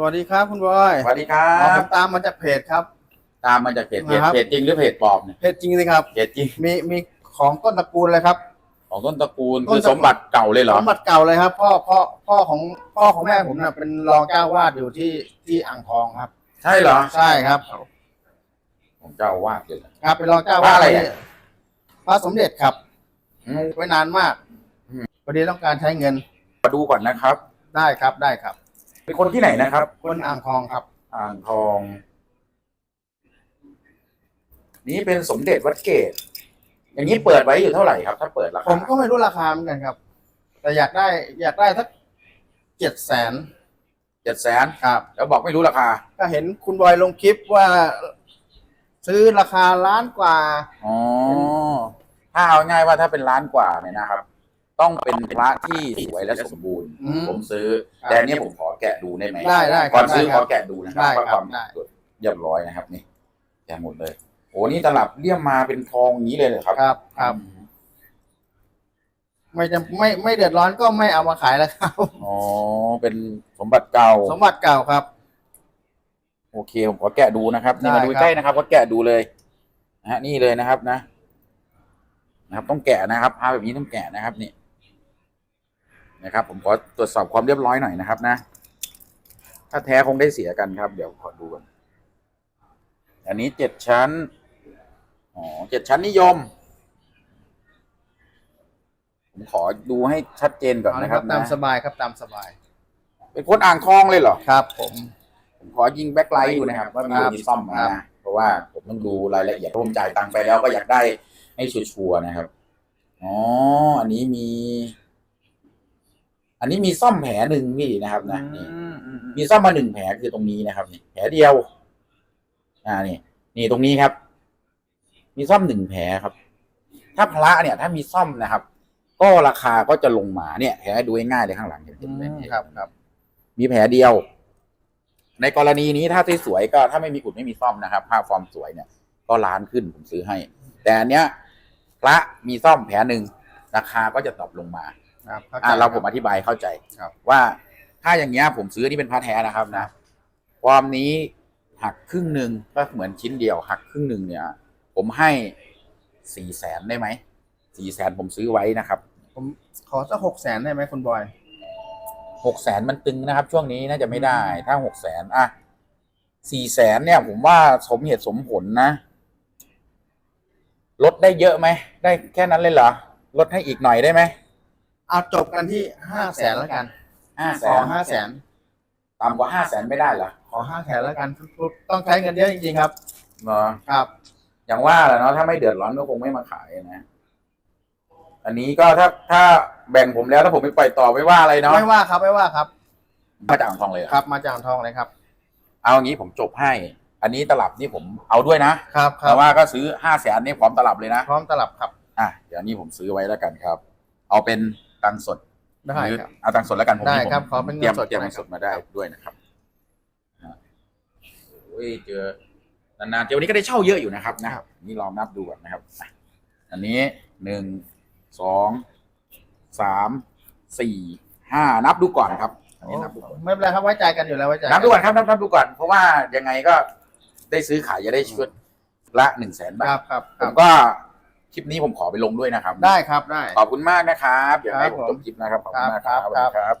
สวัสดีครับคุณบอยสวัสดีครัอ๋อผบ มตามมาจากเพจครับ ตามมาจากเพจเพจนะครับ เพจจริงหรือเพจปลอมเนี่ยเพจจริงสิครับ เพจจริงมีมีของต้นตระกูลเลยครับ ของต้นตระกูลต้นคือตระกูลสมบัติเก่าเลยเหรอสมบัติเก่าเลยครับ พ่อพ่อพ่อของพ่อของแม่ผมน่ะเป็นรองเจ้าวาดอยู่ที่ที่อ่างทองครับ ใช่เหรอใช่ครับ ผมเจ้าอาวาดเลยเหรอ ครับเป็นรองเจ้าวาพระดอะไรอะ พระสมเด็จครับอืม ไว้นานมากอืม พอดีต้องการใช้เงินมาดูก่อนนะครับ ได้ครับได้ครับ เป็นคนที่ไหนนะครับ คนอ่างทองครับ อ่างทอง นี่เป็นสมเด็จวัดเกตอย่างนี้เปิดไว้อยู่เท่าไหร่ครับ ถ้าเปิดราผคามก็ไม่รู้ราคาเหมือนกันครับ แต่อยากได้อยากได้สักเจ็ดแสนเจ็ดแสนครับ แล้วบอกไม่รู้ราคาก็เห็นคุณบอยลงคลิปว่า ซื้อราคาล้านกว่า อ๋อถ้าเอาง่ายว่าถ้าเป็นล้านกว่าเนี่ยนะครับ ต้องเป็นพระที่สวยและสมบูรณ์ อืมผมซื้อครับแต่อันเนี้ยผมขอแกะดูได้ไหมได้ได้ก่อนซื้อได้ขครัอบแกะดูนะครับได้ว่าครับความได้ เรียบร้อยนะครับ นี่แกะหมดเลย โอ้นี่ตลับเลี่ยมมาเป็นทองอย่างนี้เลยเหรอครับครับครับอืมไม่จะไม่ไม่เดือดร้อนก็ไม่เอามาขายแล้วครับ อ๋อเป็นสมบัติเก่า สมบัติเก่าครับ โอเคผมขอแกะดูนะครับนี่ได้มาดูครับ ใกล้นะครับก็แกะดูเลยนะฮะนี่เลยนะครับนะ นะครับ ต้องแกะนะครับภาพแบบนี้ต้องแกะนะครับนี่ นะครับ ผมขอตรวจสอบความเรียบร้อยหน่อยนะครับนะ ถ้าแท้คงได้เสียกันครับ เดี๋ยวขอดูก่อนอันนี้เจ็ดชั้น อ๋อเจ็ดชั้นนิยม ผมขอดูให้ชัดเจนก่อนเอาละนะคครัรับบตามนะสบายครับตามสบาย เป็นคนอ่างทองเลยเหรอครับ ผมผมขอยิงแบ็คไลท์ดูนะครับว่ามีครับมีซ่อมมาครับนะเพราะว่าผมต้องดูรายละเอียดผมจ่ายตังค์ไปแล้วก็อยากได้ให้ชัวร์ๆนะครับ อ๋อ อันนี้มี อันนี้มีซ่อมแผลหนึ่งพี่นะครับนะนี่อืมอืมอืมมีซ่อมมาหนึ่งแผลคือตรงนี้นะครับนี่แผลเดียว อ่านี่นี่ตรงนี้ครับ มีซ่อมหนึ่งแผลครับ ถ้าพระเนี่ย ถ้ามีซ่อมนะครับ ก็ราคาก็จะลงมาเนี่ยแผลดูง่ายๆเลยข้างหลังเห็นอืไหมมครับครับ มีแผลเดียว ในกรณีนี้ถ้าสวยๆก็ถ้าไม่มีอุดไม่มีซ่อมนะครับภาพฟอร์มสวยเนี่ย ก็ล้านขึ้นผมซื้อให้ แต่อันเนี้ยพระมีซ่อมแผลหนึ่งราคาก็จะตอบลงมา ครับข้ใจอ่าเราคผมบอธิบายเข้าใจครับ ว่าถ้าอย่างเงี้ยผมซื้อนี่เป็นพระแท้นะครับนะความนี้หักครึ่งหนึ่งก็เหมือนชิ้นเดียว หักครึ่งหนึ่งเนี่ย ผมให้สี่แสนได้ไหมสี่แสนผมซื้อไว้นะครับผมขอสักหกแสนได้ไหมคุณบอยหกแสนมันตึงนะครับ ช่วงนี้น่าจะไม่ได้ถ้าหกแสนอะสี่แสนเนี่ย ผมว่าสมเหตุสมผลนะ ลดได้เยอะไหม ได้แค่นั้นเลยเหรอ ลดให้อีกหน่อยได้ไหม เอาจบกันที่ห้าแสนแล้วกันห้าแสขอนห้าแสนต่ำกว่าห้าแสนไม่ได้เหรอขอห้าแสนแล้วกันต้องใช้เงินเยอะจริงๆครับเนาะครับ อย่างว่าแหละเนาะถ้าไม่เดือดร้อนก็คงไม่มาขายนะ อันนี้ก็ถ้าถ้าแบ่งผมแล้วถ้าผมไปปล่อยต่อไม่ว่าอะไรเนาะไม่ว่าครับไม่ว่าครับ มาจากอ่างทองเลยเหรอครับ มาจากอ่างทองเลยครับ เอางี้ผมจบให้ อันนี้ตลับนี่ผมเอาด้วยนะครับครัแต่บว่าก็ซื้อห้าแสนนี่พร้อมตลับเลยนะ พร้อมตลับครับ อะเดี๋ยวนี้ผมซื้อไว้แล้วกันครับ เอาเป็น ตังค์สดได้หรือครับ เอาตังค์สดแล้วกันผมได้ผมครับขอเป็นเตรียมเงินสดเตรียมก็ได้เงินสดมาได้ด้วยนะครับอะโอ้ยเจอนานๆเจอวันนี้ก็ได้เช่าเยอะอยู่นะครับนะนี่ลองนับดูก่อนนะครับอะอันนี้หนึ่งสองสามสี่ห้านับดูก่อนครับอันนี้นับดูก่อน ไม่เป็นไรครับไว้ใจกันอยู่แล้วไว้ใจนับดูก่อนครับนับนับดูก่อน เพราะว่ายังไงก็ได้ซื้อขายจะได้ชุดละหนึ่งแสนคบารัทบครับคผรับมก็ค ลิปนี้ผมขอไปลงด้วยนะครับ ได้ครับได้ ขอบคุณมากนะครับ อย่าให้ผมจบคลิปนะครับ ขอบคุณมากครับครับ